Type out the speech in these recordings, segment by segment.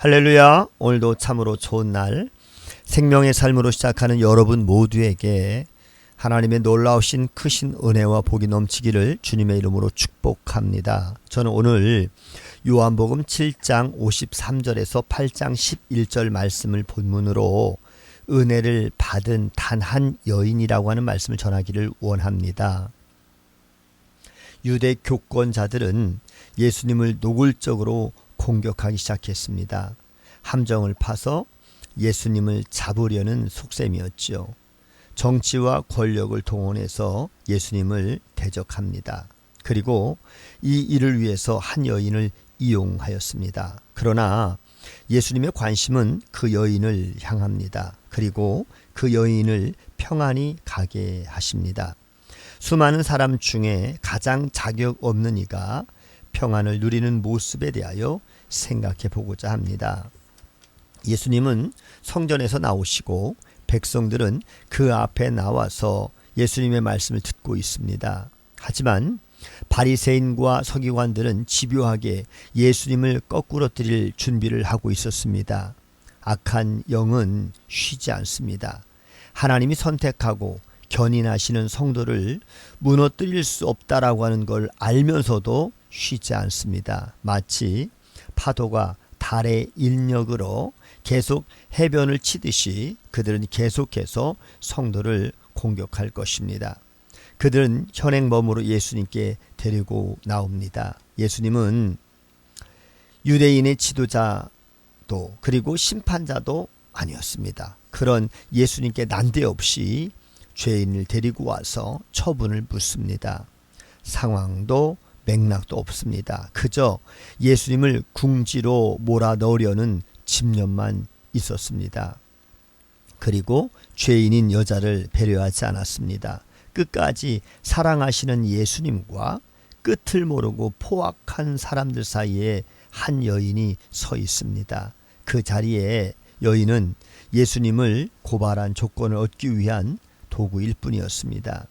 할렐루야. 오늘도 참으로 좋은 날. 생명의 삶으로 시작하는 여러분 모두에게 하나님의 놀라우신 크신 은혜와 복이 넘치기를 주님의 이름으로 축복합니다. 저는 오늘 요한복음 7장 53절에서 8장 11절 말씀을 본문으로 은혜를 받은 단 한 여인이라고 하는 말씀을 전하기를 원합니다. 유대 교권자들은 예수님을 노골적으로 공격하기 시작했습니다. 함정을 파서 예수님을 잡으려는 속셈이었지요. 정치와 권력을 동원해서 예수님을 대적합니다. 그리고 이 일을 위해서 한 여인을 이용하였습니다. 그러나 예수님의 관심은 그 여인을 향합니다. 그리고 그 여인을 평안히 가게 하십니다. 수많은 사람 중에 가장 자격 없는 이가 평안을 누리는 모습에 대하여 생각해 보고자 합니다. 예수님은 성전에서 나오시고 백성들은 그 앞에 나와서 예수님의 말씀을 듣고 있습니다. 하지만 바리새인과 서기관들은 집요하게 예수님을 거꾸로 드릴 준비를 하고 있었습니다. 악한 영은 쉬지 않습니다. 하나님이 선택하고 견인하시는 성도를 무너뜨릴 수 없다라고 하는 걸 알면서도 쉬지 않습니다. 마치 파도가 달의 인력으로 계속 해변을 치듯이 그들은 계속해서 성도를 공격할 것입니다. 그들은 현행범으로 예수님께 데리고 나옵니다. 예수님은 유대인의 지도자도 그리고 심판자도 아니었습니다. 그런 예수님께 난데없이 죄인을 데리고 와서 처분을 묻습니다. 상황도 맥락도 없습니다. 그저 예수님을 궁지로 몰아넣으려는 집념만 있었습니다. 그리고 죄인인 여자를 배려하지 않았습니다. 끝까지 사랑하시는 예수님과 끝을 모르고 포악한 사람들 사이에 한 여인이 서 있습니다. 그 자리에 여인은 예수님을 고발한 조건을 얻기 위한 도구일 뿐이었습니다.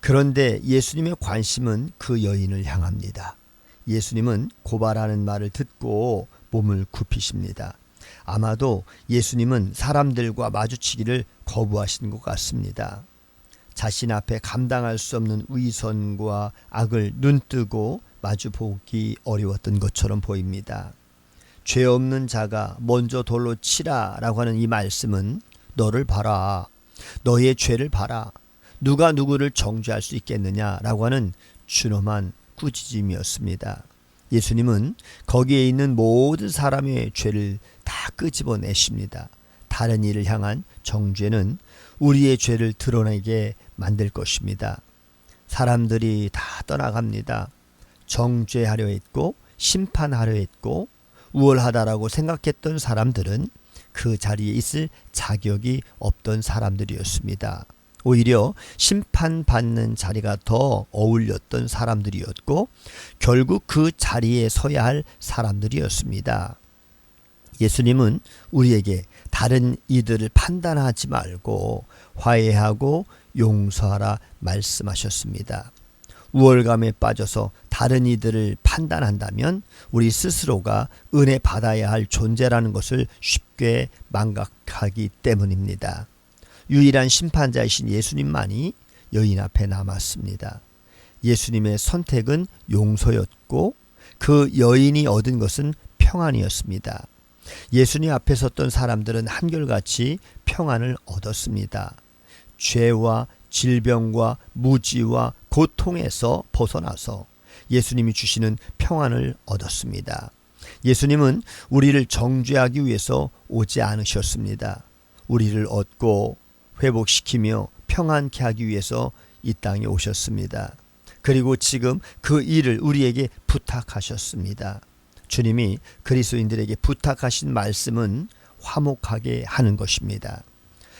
그런데 예수님의 관심은 그 여인을 향합니다. 예수님은 고발하는 말을 듣고 몸을 굽히십니다. 아마도 예수님은 사람들과 마주치기를 거부하신 것 같습니다. 자신 앞에 감당할 수 없는 위선과 악을 눈뜨고 마주보기 어려웠던 것처럼 보입니다. 죄 없는 자가 먼저 돌로 치라 라고 하는 이 말씀은 너를 봐라. 너의 죄를 봐라. 누가 누구를 정죄할 수 있겠느냐라고 하는 준엄한 꾸짖음이었습니다. 예수님은 거기에 있는 모든 사람의 죄를 다 끄집어내십니다. 다른 이를 향한 정죄는 우리의 죄를 드러내게 만들 것입니다. 사람들이 다 떠나갑니다. 정죄하려 했고 심판하려 했고 우월하다라고 생각했던 사람들은 그 자리에 있을 자격이 없던 사람들이었습니다. 오히려 심판받는 자리가 더 어울렸던 사람들이었고 결국 그 자리에 서야 할 사람들이었습니다. 예수님은 우리에게 다른 이들을 판단하지 말고 화해하고 용서하라 말씀하셨습니다. 우월감에 빠져서 다른 이들을 판단한다면 우리 스스로가 은혜 받아야 할 존재라는 것을 쉽게 망각하기 때문입니다. 유일한 심판자이신 예수님만이 여인 앞에 남았습니다. 예수님의 선택은 용서였고 그 여인이 얻은 것은 평안이었습니다. 예수님 앞에 섰던 사람들은 한결같이 평안을 얻었습니다. 죄와 질병과 무지와 고통에서 벗어나서 예수님이 주시는 평안을 얻었습니다. 예수님은 우리를 정죄하기 위해서 오지 않으셨습니다. 우리를 얻고 회복시키며 평안케 하기 위해서 이 땅에 오셨습니다. 그리고 지금 그 일을 우리에게 부탁하셨습니다. 주님이 그리스도인들에게 부탁하신 말씀은 화목하게 하는 것입니다.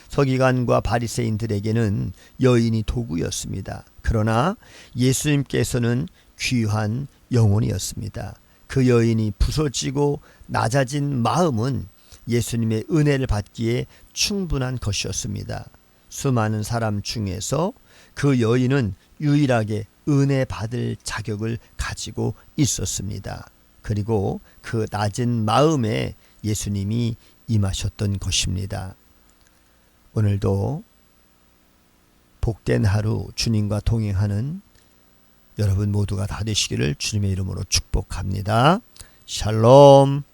서기관과 바리새인들에게는 여인이 도구였습니다. 그러나 예수님께서는 귀한 영혼이었습니다. 그 여인이 부서지고 낮아진 마음은 예수님의 은혜를 받기에 충분한 것이었습니다. 수많은 사람 중에서 그 여인은 유일하게 은혜 받을 자격을 가지고 있었습니다. 그리고 그 낮은 마음에 예수님이 임하셨던 것입니다. 오늘도 복된 하루 주님과 동행하는 여러분 모두가 다 되시기를 주님의 이름으로 축복합니다. 샬롬.